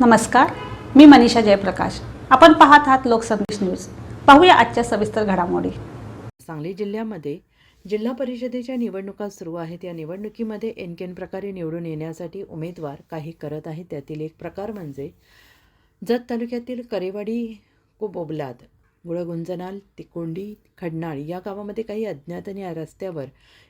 नमस्कार मी मनीषा जयप्रकाश. आपण पाहत आहात लोकसंदेश न्यूज. पाहूया आजच्या सविस्तर घडामोडी. सांगली जिल्ह्यामध्ये जिल्हा परिषदेच्या निवडणुका सुरू आहेत. या निवडणुकीमध्ये एनकेन प्रकारे निवडून येण्यासाठी उमेदवार काही करत आहेत. त्यातील एक प्रकार म्हणजे जत तालुक्यातील करेवाडी कोबोबलाद गुळगुंजनाल तिकोंडी खडनाळ या गावामध्ये काही अज्ञात आणि या रस्त्यावर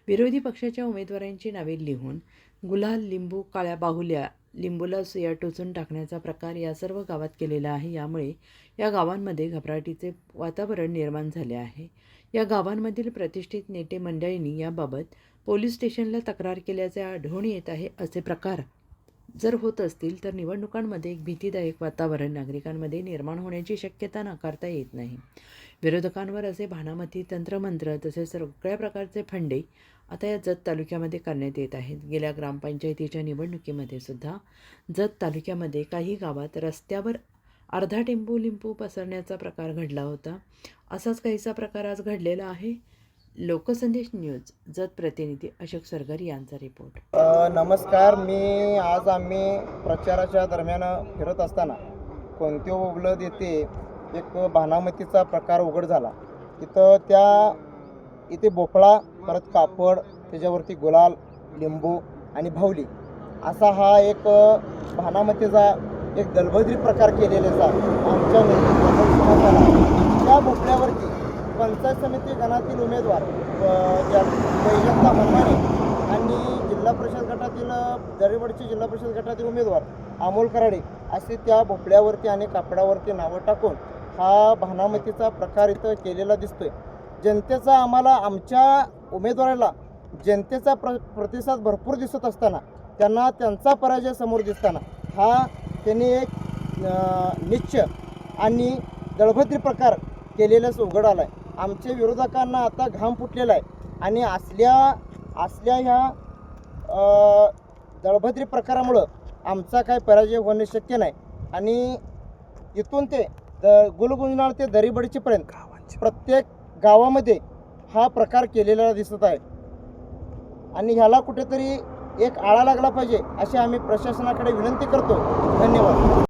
विरोधी पक्षाच्या उमेदवारांची नावे लिहून गुलाल लिंबू काळ्या बाहुल्या लिंबूला सुया टोचून टाकण्याचा प्रकार या सर्व गावात केलेला आहे. यामुळे या गावांमध्ये घबराटीचे वातावरण निर्माण झाले आहे. या गावांमधील प्रतिष्ठित नेते मंडळींनी याबाबत पोलीस स्टेशनला तक्रार केल्याचे आढळून येत आहे असे प्रकार जर होत असतील तर निवडणुकांमध्ये एक भीतीदायक वातावरण नागरिकांमध्ये निर्माण होण्याची शक्यता नाकारता येत नाही. विरोधकांवर असे भानामती तंत्रमंत्र तसेच सगळ्या प्रकारचे फंडे आता या जत तालुक्यामध्ये करण्यात येत आहेत. गेल्या ग्रामपंचायतीच्या निवडणुकीमध्ये सुद्धा जत तालुक्यामध्ये काही गावात रस्त्यावर अर्धा टिंपू लिंबू पसरण्याचा प्रकार घडला होता. असाच काहीसा प्रकार आज घडलेला आहे. लोकसंदेश न्यूज जत प्रतिनिधी अशोक सरगर यांचा रिपोर्ट नमस्कार मी आज आम्ही प्रचाराच्या दरम्यान फिरत असताना कोणते उगलद येथे एक भानामतीचा प्रकार उघड झाला. तिथं त्या इथे भोपळा परत कापड त्याच्यावरती गुलाल लिंबू आणि भावली असा हा एक भानामतीचा एक दलबद्री प्रकार केलेल्याचा आमच्या त्या भोपळ्यावरती पंचायत समिती गणातील उमेदवार वैजंता मनमाने आणि जिल्हा परिषद गटातील दरेवडचे जिल्हा परिषद गटातील उमेदवार अमोल कराडे असे त्या भोपळ्यावरती आणि कापडावरती नावं टाकून हा भानामतीचा प्रकार इथं केलेला दिसतोय. जनतेचा आम्हाला आमच्या उमेदवाराला जनतेचा प्र प्रतिसाद भरपूर दिसत असताना त्यांना त्यांचा पराजय समोर दिसताना हा त्यांनी एक निश्च निश्चय आणि दळभद्री प्रकार केलेलाच उघड आला आहे आमच्या विरोधकांना आता घाम फुटलेला आहे. आणि असल्या असल्या ह्या दळभद्री प्रकारामुळं आमचा काय पराजय होणे शक्य नाही. आणि इथून ते द गुलगुंजनाळ ते दरीबडचीपर्यंत प्रत्येक गावामध्ये हा प्रकार केलेला दिसत आहे. आणि ह्याला कुठेतरी एक आळा लागला पाहिजे अशी आम्ही प्रशासनाकडे विनंती करतो. धन्यवाद.